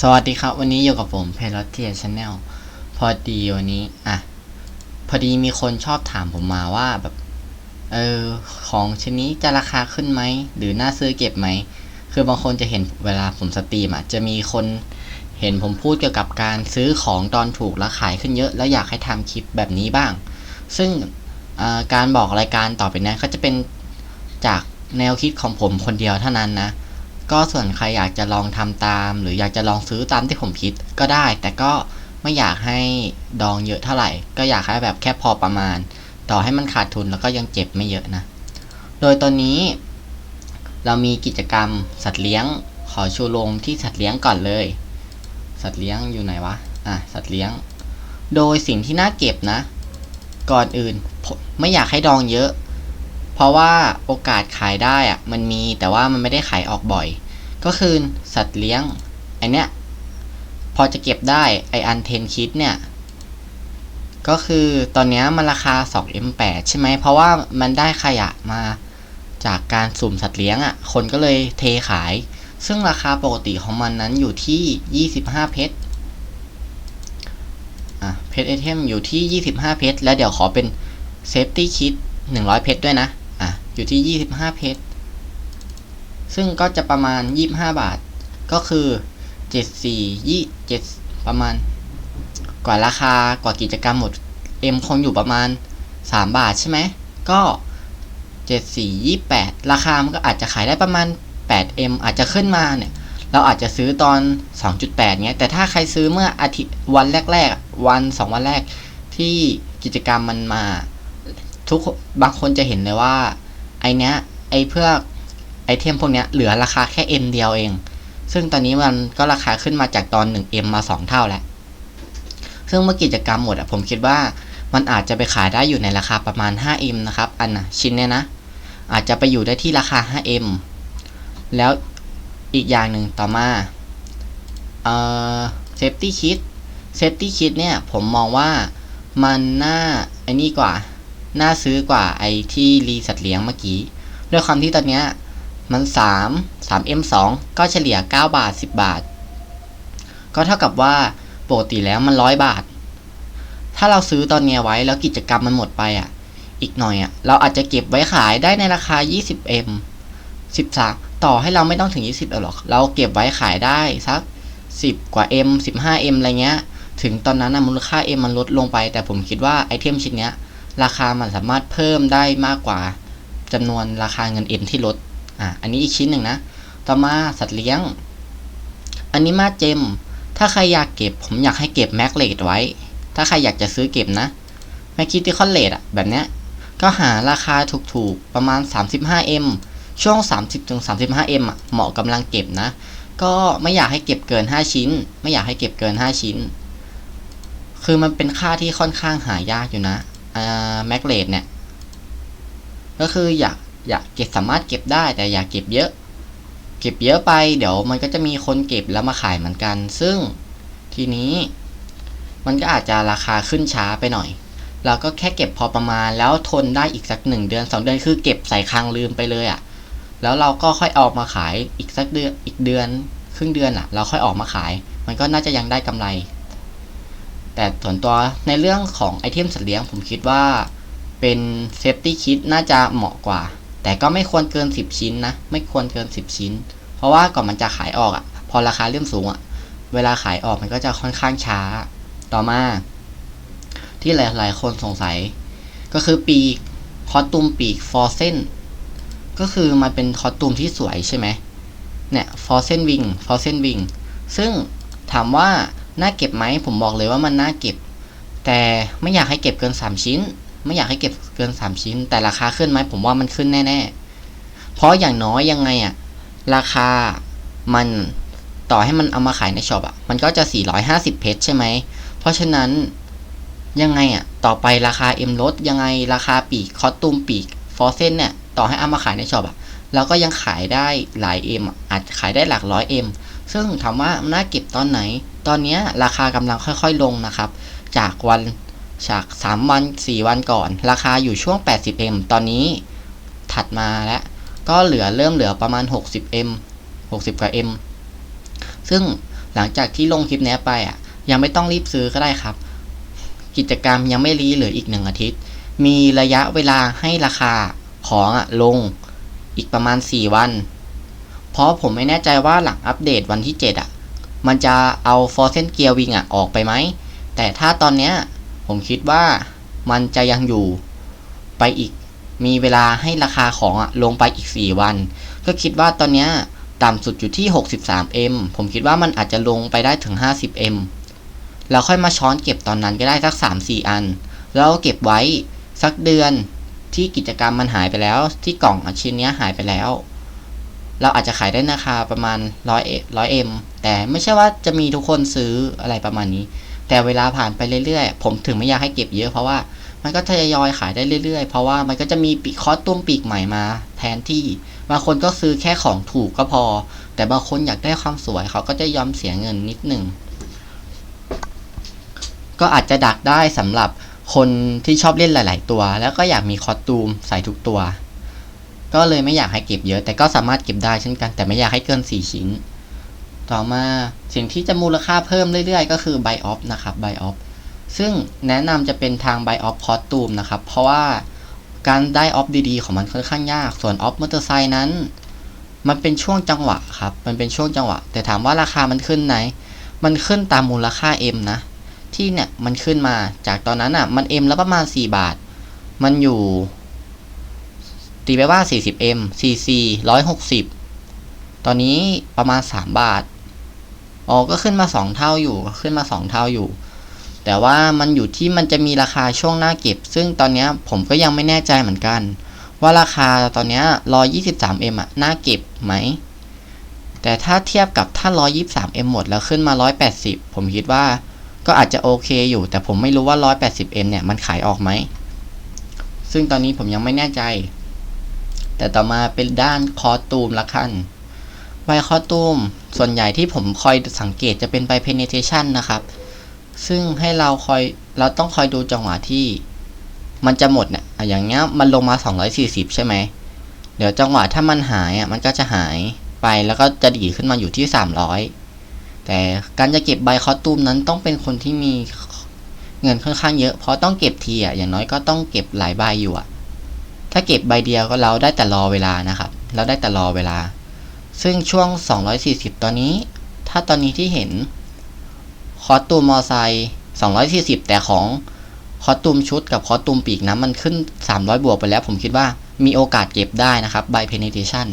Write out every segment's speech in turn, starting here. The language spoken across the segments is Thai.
สวัสดีครับ วันนี้อยู่กับผมเพลอตเทียชแนลพอดีวันนี้ อะ พอดีมีคนชอบถามผมมาว่าแบบ เออ ของชนนี้จะราคาขึ้นไหม หรือน่าซื้อเก็บไหม คือบางคนจะเห็นเวลาผมสตรีมอะ จะมีคนเห็นผมพูดเกี่ยวกับการซื้อของตอนถูกแล้วขายขึ้นเยอะ แล้วอยากให้ทำคลิปแบบนี้บ้าง ซึ่งการบอกรายการต่อไปนี้ก็จะเป็นจากแนวคิดของผมคนเดียวเท่านั้นนะ ก็ส่วนใครอยากจะลองทำตาม หรืออยากจะลองซื้อตามที่ผมคิดก็ได้ แต่ก็ไม่อยากให้ดองเยอะเท่าไหร่ ก็อยากให้แบบแค่พอประมาณ ต่อให้มันขาดทุนแล้วก็ยังเจ็บไม่เยอะนะ โดยตอนนี้ เรามีกิจกรรมสัตว์เลี้ยง ขอชูลงที่สัตว์เลี้ยงก่อนเลย สัตว์เลี้ยงอยู่ไหนวะ อะสัตว์เลี้ยง โดยสิ่งที่น่าเก็บนะ ก่อนอื่นไม่อยากให้ดองเยอะ เพราะว่าโอกาสขายได้อะมันมีแต่ว่ามันไม่ได้ขายออกบ่อย ก็คือสัตว์เลี้ยงไอเนี้ยพอจะเก็บได้ไออันเทนคิดเนี่ย ก็คือตอนเนี้ยมันราคา 2M8 ใช่ไหมเพราะว่ามันได้ขยะมาจากการสุ่มสัตว์เลี้ยงอะ่ะ คนก็เลยเทขาย ซึ่งราคาปกติของมันนั้นอยู่ที่ 25 เพชรอะเพชรไอเทมอยู่ที่ 25 เพชรแล้วเดี๋ยวขอเป็นเซฟตี้คิด100 เพชรด้วยนะ อะอยู่ที่ 25 เพชร ซึ่งก็จะประมาณ 25 บาท ก็คือ 74 2 7ประมาณ กว่าราคากว่ากิจกรรมหมด M คงอยู่ประมาณ 3 บาทใช่ไหม ก็ 74 28 ราคามันก็อาจจะขายได้ประมาณ 8M อาจจะขึ้นมาเนี่ย เราอาจจะซื้อตอน 2.8 เงี้ย แต่ถ้าใครซื้อเมื่ออาทิตย์วันแรกๆ วัน 2 วันแรกที่กิจกรรมมันมา ทุกบางคนจะเห็นเลยว่า ไอเนี้ยไอเพื่อไอเทมพวกเนี้ยเหลือราคาแค่ M เดียวเอง ซึ่งตอนนี้มันก็ราคาขึ้นมาจากตอน 1M มา 2 เท่าแล้ว ซึ่งเมื่อกิจกรรมหมดอะผมคิดว่ามันอาจจะไปขายได้อยู่ในราคาประมาณ 5M นะครับ อันนะชิ้นเนี้ยนะ อาจจะไปอยู่ได้ที่ราคา 5M แล้วอีกอย่างหนึ่งต่อมาเอ่อ safety kit safety kit เนี่ยผมมองว่ามันน่าไอ้นี่กว่า น่าซื้อกว่าไอที่รีสัตว์เลี้ยงเมื่อกี้ ด้วยความที่ตอนเนี้ยมัน 3 3 M 2 ก็เฉลี่ย 9 บาท 10 บาท ก็เท่ากับว่าปกติแล้วมัน 100 บาท ถ้าเราซื้อตอนเนี้ยไว้แล้วกิจกรรมมันหมดไปอะ อีกหน่อยอะ เราอาจจะเก็บไว้ขายได้ในราคา 20 M 13 ต่อให้เราไม่ต้องถึง 20หรอก เราเก็บไว้ขายได้สัก 10 กว่า M 15 M อะไรเงี้ย ถึงตอนนั้นนะมูลค่า M มันลดลงไป แต่ผมคิดว่าไอเทมชิ้นเนี้ย ราคามันสามารถเพิ่มได้มากกว่าจำนวนราคาเงิน M ที่ลด อะอันนี้อีกชิ้นหนึ่งนะ ต่อมาสัตว์เลี้ยง อันนี้มาเจม ถ้าใครอยากเก็บ ผมอยากให้เก็บแม็กเลดไว้ ถ้าใครอยากจะซื้อเก็บนะแม็กคิติคอนเลดอะแบบเนี้ย ก็หาราคาถูกๆ ประมาณ 35M ช่วง 30-35M อะ เหมาะกำลังเก็บนะ ก็ไม่อยากให้เก็บเกิน 5 ชิ้น ไม่อยากให้เก็บเกิน 5 ชิ้น คือมันเป็นค่าที่ค่อนข้างหายากอยู่นะ แม็กเลดเนี่ย ก็คืออยากอยากเก็บสามารถเก็บได้แต่อยากเก็บเยอะ เก็บเยอะไป เดี๋ยวมันก็จะมีคนเก็บแล้วมาขายเหมือนกัน ซึ่งทีนี้ มันก็อาจจะราคาขึ้นช้าไปหน่อย เราก็แค่เก็บพอประมาณแล้วทนได้อีกสักหนึ่งเดือนสองเดือนคือเก็บใส่คลังลืมไปเลยอะ่ะ แล้วเราก็ค่อยออกมาขายอีกสักเดือนอีกเดือน ครึ่งเดือนอะ่ะ เราค่อยออกมาขาย มันก็น่าจะยังได้กำไร แต่ส่วนตัวในเรื่องของไอเทมสัตว์เลี้ยงผมคิดว่าเป็นเซฟตี้คิดน่าจะเหมาะกว่า แต่ก็ไม่ควรเกิน 10 ชิ้นนะ ไม่ควรเกิน 10 ชิ้น เพราะว่าก่อนมันจะขายออกอะ่ะ พอราคาเริ่มสูงอะ่ะ เวลาขายออกมันก็จะค่อนข้างช้า ต่อมา ที่หลาย ๆ คนสงสัย ก็คือปีกคอตูมปีกฟอร์เซนก็คือมันเป็นคอตูมที่สวยใช่ไหมเนี่ยฟอร์เซนวิงฟอร์เซนวิงซึ่งถามว่า น่าเก็บไหมผมบอกเลยว่ามันน่าเก็บ แต่ไม่อยากให้เก็บเกิน 3 ชิ้น ไม่อยากให้เก็บเกิน 3 ชิ้น แต่ราคาขึ้นไหมผมว่ามันขึ้นแน่ๆ เพราะอย่างน้อยยังไงอะราคามันต่อให้มันเอามาขายในช็อปอะมันก็จะ 450 เพชรใช่ไหม เพราะฉะนั้นยังไงอะต่อไปราคา M ลดยังไงราคาปีกคอสตูมปีกฟอร์เซนเนี่ยต่อให้เอามาขายในช็อปอะเราก็ยังขายได้หลาย M อะอาจขายได้หลักร้อย M ซึ่งถามว่าน่าเก็บตอนไหน ตอนนี้ราคากำลังค่อยๆลงนะครับ จากวันจาก 3 วัน 4 วันก่อน ราคาอยู่ช่วง 80M ตอนนี้ถัดมาแล้ว ก็เหลือเริ่มเหลือประมาณ 60M 60 กว่า M ซึ่งหลังจากที่ลงคลิปนี้ไปอะ ยังไม่ต้องรีบซื้อก็ได้ครับ กิจกรรมยังไม่รีเหลืออีกหนึ่งอาทิตย์ มีระยะเวลาให้ราคาของอะลงอีกประมาณ 4 วัน เพราะผมไม่แน่ใจว่าหลังอัปเดตวันที่ 7 อะ มันจะเอา f o r c e n Gear Wing อะ ออกไปไหม แต่ถ้าตอนเนี้ยผมคิดว่ามันจะยังอยู่ไปอีก มีเวลาให้ราคาของอะลงไปอีก 4 วัน ก็คิดว่าตอนเนี้ยต่ำสุดอยู่ที่ 63M ผมคิดว่ามันอาจจะลงไปได้ถึง 50M เราค่อยมาช้อนเก็บตอนนั้นก็ได้สัก 3-4 อัน แล้วเก็บไว้สักเดือนที่กิจกรรมมันหายไปแล้ว ที่กล่องชิ้นนี้หายไปแล้ว เราอาจจะขายได้ราคาประมาณร้อยร้อยเอ็มแต่ไม่ใช่ว่าจะมีทุกคนซื้ออะไรประมาณนี้ แต่เวลาผ่านไปเรื่อยๆ ผมถึงไม่อยากให้เก็บเยอะเพราะว่ามันก็ทยอยขายได้เรื่อยๆ เพราะว่ามันก็จะมีปีคอสตุ้มปีกใหม่มา แทนที่บางคนก็ซื้อแค่ของถูกก็พอ แต่บางคนอยากได้ความสวยเขาก็จะยอมเสียเงินนิดหนึ่งก็อาจจะดักได้สำหรับคนที่ชอบเล่นหลาย ๆ ตัว แล้วก็อยากมีคอสตูมใส่ทุกตัว ก็เลยไม่อยากให้เก็บเยอะ แต่ก็สามารถเก็บได้เช่นกัน แต่ไม่อยากให้เกิน 4 ชิ้น ต่อมาสิ่งที่จะมูลค่าเพิ่มเรื่อยๆ ก็คือ Buy Off นะครับ Buy Off ซึ่งแนะนำจะเป็นทาง Buy Off Costume นะครับ เพราะว่าการได้ออฟดีๆ ของมันค่อนข้างยาก ส่วนออฟมอเตอร์ไซค์นั้น มันเป็นช่วงจังหวะครับ มันเป็นช่วงจังหวะ แต่ถามว่าราคามันขึ้นไหน มันขึ้นตามมูลค่า M นะ ที่เนี่ยมันขึ้นมา จากตอนนั้นอะ มัน M แล้วประมาณ 4 บาท มันอยู่ ตีไปว่า 40M CC 160 ตอนนี้ประมาณ 3 บาทอ๋อก็ขึ้นมา 2 เท่าอยู่ขึ้นมา 2 เท่าอยู่ แต่ว่ามันอยู่ที่มันจะมีราคาช่วงหน้าเก็บ ซึ่งตอนนี้ผมก็ยังไม่แน่ใจเหมือนกัน ว่าราคาตอนนี้ 123M อะน่าเก็บไหม แต่ถ้าเทียบกับถ้า 123M หมดแล้วขึ้นมา 180 ผมคิดว่าก็อาจจะโอเคอยู่ แต่ผมไม่รู้ว่า 180M เนี่ยมันขายออกไหม ซึ่งตอนนี้ผมยังไม่แน่ใจ แต่ต่อมาเป็นด้านคอตูมละกันใบคอตูมส่วนใหญ่ที่ผมคอยสังเกตจะเป็นใบ penetration นะครับ ซึ่งให้เราคอยเราต้องคอยดูจังหวะที่ มันจะหมดเนี่ยอย่างเงี้ยมันลงมา 240 ใช่ไหม เดี๋ยวจังหวะถ้ามันหายอะมันก็จะหายไปแล้วก็จะดีขึ้นมาอยู่ที่ 300 แต่การจะเก็บใบคอตูมนั้นต้องเป็นคนที่มีเงินค่อนข้างเยอะเพราะต้องเก็บทีอะอย่างน้อยก็ต้องเก็บหลายใบอยู่อะ ถ้าเก็บใบเดียวก็เราได้แต่รอเวลานะครับ เราได้แต่รอเวลา ซึ่งช่วง 240 ตอนนี้ ถ้าตอนนี้ที่เห็น คอสตูมมอไซค์240 แต่ของคอสตูมชุดกับคอสตูมปีกนะมันขึ้น 300 บวกไปแล้ว ผมคิดว่ามีโอกาสเก็บได้นะครับใบ penetration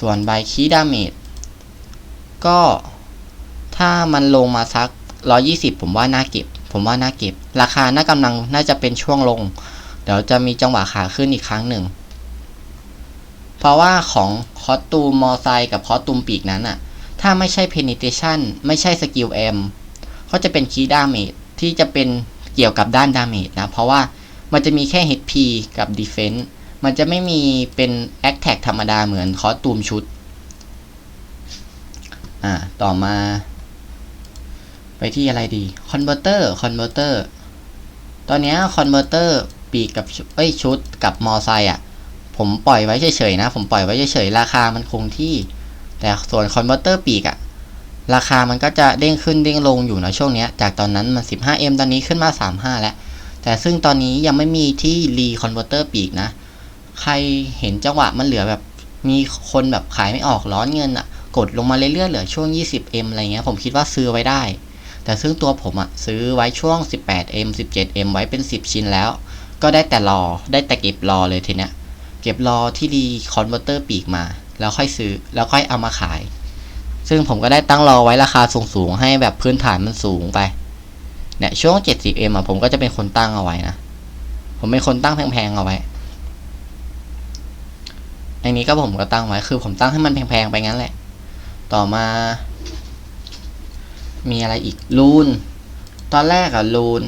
ส่วนใบคีดาเมจก็ถ้ามันลงมาสัก 120 ผมว่าน่าเก็บ ผมว่าน่าเก็บ ราคาน่ากำลังน่าจะเป็นช่วงลง ดี๋ยวจะมีจังหวะขาขึ้นอีกครั้งหนึ่ง เพราะว่าของคอสตูมมอไซกับคอสตูมปีกนั้นอะถ้าไม่ใช่ penetration ไม่ใช่สกิล M ก็จะเป็นคีดาเมจที่จะเป็นเกี่ยวกับด้านดาเมจนะ เพราะว่ามันจะมีแค่ HP กับ Defense มันจะไม่มีเป็น Attack ธรรมดาเหมือนคอสตูมชุด อ่า ต่อมา ไปที่อะไรดี Converter Converter ตอนนี้ Converter ปีกกับเอ้ยชุดกับมอไซค์อะ ผมปล่อยไว้เฉยๆนะ ผมปล่อยไว้เฉยๆราคามันคงที่ แต่ส่วน Converter ปีกอะ ราคามันก็จะเด้งขึ้นเด้งลงอยู่นะช่วงนี้จากตอนนั้นมัน 15M ตอนนี้ขึ้นมา 35 แล้ว แต่ซึ่งตอนนี้ยังไม่มีที่รีคอนเวอร์เตอร์ปีกนะ ใครเห็นจังหวะมันเหลือแบบมีคนแบบขายไม่ออกร้อนเงินอะ่ะ กดลงมาเรื่อยๆเหลือช่วง 20M อะไรเงี้ยผมคิดว่าซื้อไว้ได้แต่ซึ่งตัวผมอะ่ะซื้อไว้ช่วง 18M 17M ไว้เป็น 10 ชิ้นแล้ว ก็ได้แต่รอ ได้แต่เก็บรอเลยทีเนี้ย เก็บรอที่รีคอนเวอร์เตอร์ปีกมา แล้วค่อยซื้อ แล้วค่อยเอามาขาย ซึ่งผมก็ได้ตั้งรอไว้ราคาสูงๆ ให้แบบพื้นฐานมันสูงไป เนี่ยช่วง 70M อะผมก็จะเป็นคนตั้งเอาไว้นะ ผมเป็นคนตั้งแพงๆเอาไว้ อันนี้ก็ผมก็ตั้งไว้ คือผมตั้งให้มันแพงๆไปงั้นแหละ ต่อมา มีอะไรอีกลูน ตอนแรกอะลูน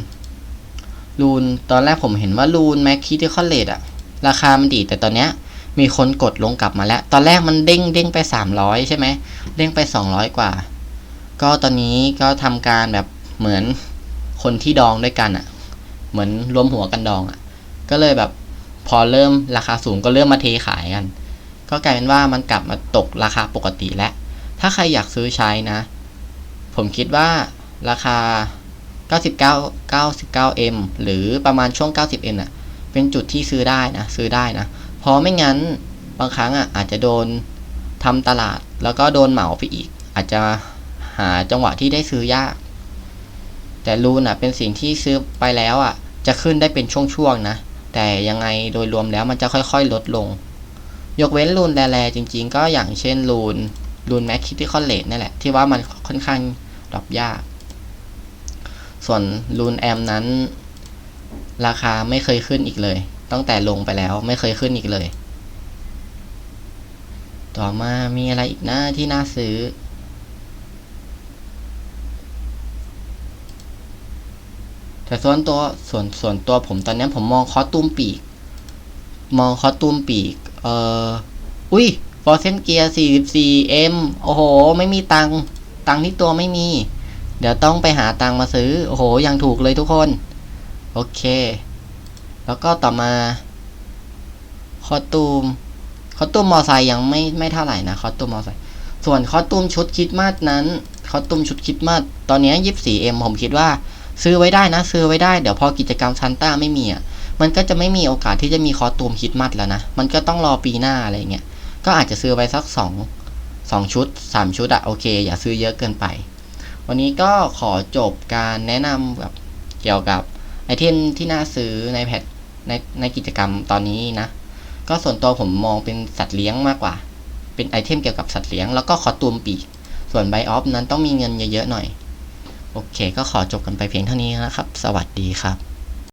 ลูนตอนแรกผมเห็นว่าลูนแม็กคิที่คอลเลดอะราคามันดีแต่ตอนเนี้ยมีคนกดลงกลับมาแล้ว ตอนแรกมันเด้งเด้งไป 300 ใช่ไหมเด้งไป 200 กว่า ก็ตอนนี้ก็ทำการแบบเหมือนคนที่ดองด้วยกันอะ่ะ เหมือนรวมหัวกันดองอะ่ะ ก็เลยแบบพอเริ่มราคาสูงก็เริ่มมาเทขายกัน ก็กลายเป็นว่ามันกลับมาตกราคาปกติแล้ว ถ้าใครอยากซื้อใช้นะ ผมคิดว่าราคา 99 99M หรือประมาณช่วง 90M น่ะ เป็นจุดที่ซื้อได้นะ ซื้อได้นะ เพราะไม่งั้นบางครั้งอะอาจจะโดนทำตลาดแล้วก็โดนเหมาไปอีก อาจจะหาจังหวะที่ได้ซื้อยาก แต่รูนอะเป็นสิ่งที่ซื้อไปแล้วอะ จะขึ้นได้เป็นช่วงๆนะ แต่ยังไงโดยรวมแล้วมันจะค่อยๆลดลง ยกเว้นรูนแร่จริง ๆ ก็อย่างเช่นรูนรูนแม็กคิที่คอนเลตนั่นแหละที่ว่ามันค่อนข้างดรอปยาก ส่วนรูนแอมนั้น ราคาไม่เคยขึ้นอีกเลย ตั้งแต่ลงไปแล้วไม่เคยขึ้นอีกเลย ต่อมามีอะไรอีกนะที่น่าซื้อ แต่ส่วนตัวส่วนส่วนตัวผมตอนนี้ผมมองคอสตูมปีก มองคอสตูมปีก เอ่อ อุ้ยฟอร์เซนเกียร์ 44M โอ้โห ไม่มีตังตังที่ตัวไม่มี เดี๋ยวต้องไปหาตังมาซื้อ โอ้โห ยังถูกเลยทุกคน โอเค แล้วก็ต่อมา คอตูม คอตูมมอไซค์ยังไม่ไม่เท่าไหร่นะ คอตูมมอไซค์ ส่วนคอตูมชุดคิดมาสนั้น คอตูมชุดคิดมาสตอนนี้ 24M ผมคิดว่า ซื้อไว้ได้นะ ซื้อไว้ได้ เดี๋ยวพอกิจกรรมซันต้าไม่มีอะ มันก็จะไม่มีโอกาสที่จะมีคอตูมคิดมัดแล้วนะ มันก็ต้องรอปีหน้าอะไรเงี้ย ก็อาจจะซื้อไว้สักสองสองชุดสามชุดอะโอเค อย่าซื้อเยอะเกินไป วันนี้ก็ขอจบการแนะนำแบบเกี่ยวกับไอเทมที่น่าซื้อในแพทในในกิจกรรมตอนนี้นะ ก็ส่วนตัวผมมองเป็นสัตว์เลี้ยงมากกว่า เป็นไอเทมเกี่ยวกับสัตว์เลี้ยง แล้วก็คอตูมปีก ส่วนไบออฟนั้นต้องมีเงินเยอะๆหน่อย โอเค ก็ขอจบกันไปเพียงเท่านี้นะครับ สวัสดีครับ